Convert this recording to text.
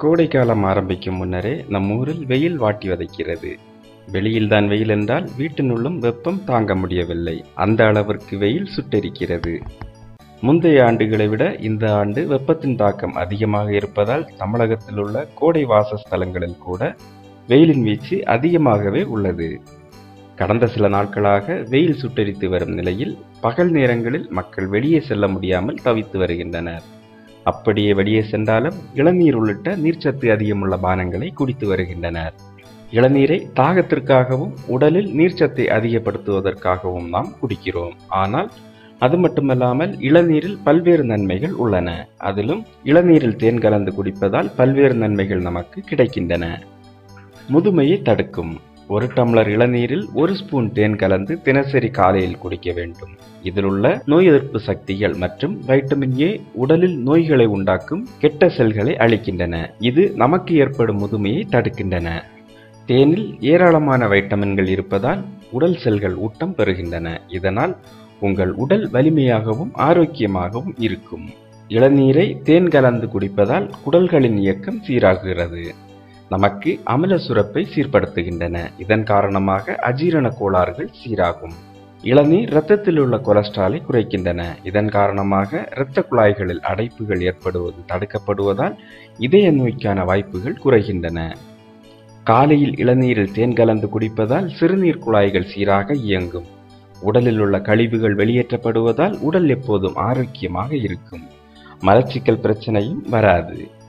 கோடைக்காலம் ஆரம்பிக்கும் முன்னரே நம் ஊரில் வெயில் வாட்டி வதைக்கிறது. வெளியில்தான் வெயில் என்றால் வீட்டினுள்ளும் வெப்பம் தாங்க முடியவில்லை. அந்த அளவிற்கு வெயில் சுட்டெரிக்கிறது. முந்தைய ஆண்டுகளை விட இந்த ஆண்டு வெப்பத்தின் தாக்கம் அதிகமாக இருப்பதால் தமிழகத்தில் உள்ள கோடை வாசஸ்தலங்களில் கூட வெயிலின் வீச்சு அதிகமாகவே உள்ளது. கடந்த சில நாட்களாக வெயில் சுட்டெரித்து வரும் நிலையில் பகல் நேரங்களில் மக்கள் வெளியே செல்ல முடியாமல் தவித்து வருகின்றனர். அப்படியே வெளியே சென்றாலும் இளநீர் உள்ளிட்ட நீர்ச்சத்து அதிகமுள்ள பானங்களை குடித்து வருகின்றனர். இளநீரை தாகத்திற்காகவும் உடலில் நீர்ச்சத்தை அதிகப்படுத்துவதற்காகவும் நாம் குடிக்கிறோம். ஆனால் அது மட்டுமல்லாமல் இளநீரில் பல்வேறு நன்மைகள் உள்ளன. அதிலும் இளநீரில் தேன் கலந்து குடிப்பதால் பல்வேறு நன்மைகள் நமக்கு கிடைக்கின்றன. முதுமையை தடுக்கும். ஒரு டம்ளர் இளநீரில் ஒரு ஸ்பூன் தேன் கலந்து தினசரி காலையில் குடிக்க வேண்டும். இதில் உள்ள நோய் எதிர்ப்பு சக்திகள் மற்றும் வைட்டமின் ஏ உடலில் நோய்களை உண்டாக்கும் கெட்ட செல்களை அழிக்கின்றன இது நமக்கு ஏற்படும் முதுமையை தடுக்கின்றன. தேனில் ஏராளமான வைட்டமின்கள் இருப்பதால் உடல் செல்கள் ஊட்டம் பெறுகின்றன. இதனால் உங்கள் உடல் வலிமையாகவும் ஆரோக்கியமாகவும் இருக்கும். இளநீரை தேன் கலந்து குடிப்பதால் குடல்களின் இயக்கம் சீராகுகிறது. நமக்கு அமில சுரப்பை சீர்படுத்துகின்றன. இதன் காரணமாக அஜீரண கோளாறுகள் சீராகும். இளநீர் இரத்தத்தில் உள்ள கொலஸ்ட்ராலை குறைக்கின்றன. இதன் காரணமாக இரத்த குழாய்களில் அடைப்புகள் ஏற்படுவது தடுக்கப்படுவதால் இதய நோய்க்கான வாய்ப்புகள் குறைகின்றன. காலையில் இளநீரில் தேன் கலந்து குடிப்பதால் சிறுநீர் குழாய்கள் சீராக இயங்கும். உடலில் உள்ள கழிவுகள் வெளியேற்றப்படுவதால் உடல் எப்போதும் ஆரோக்கியமாக இருக்கும். மலச்சிக்கல் பிரச்சனையும் வராது.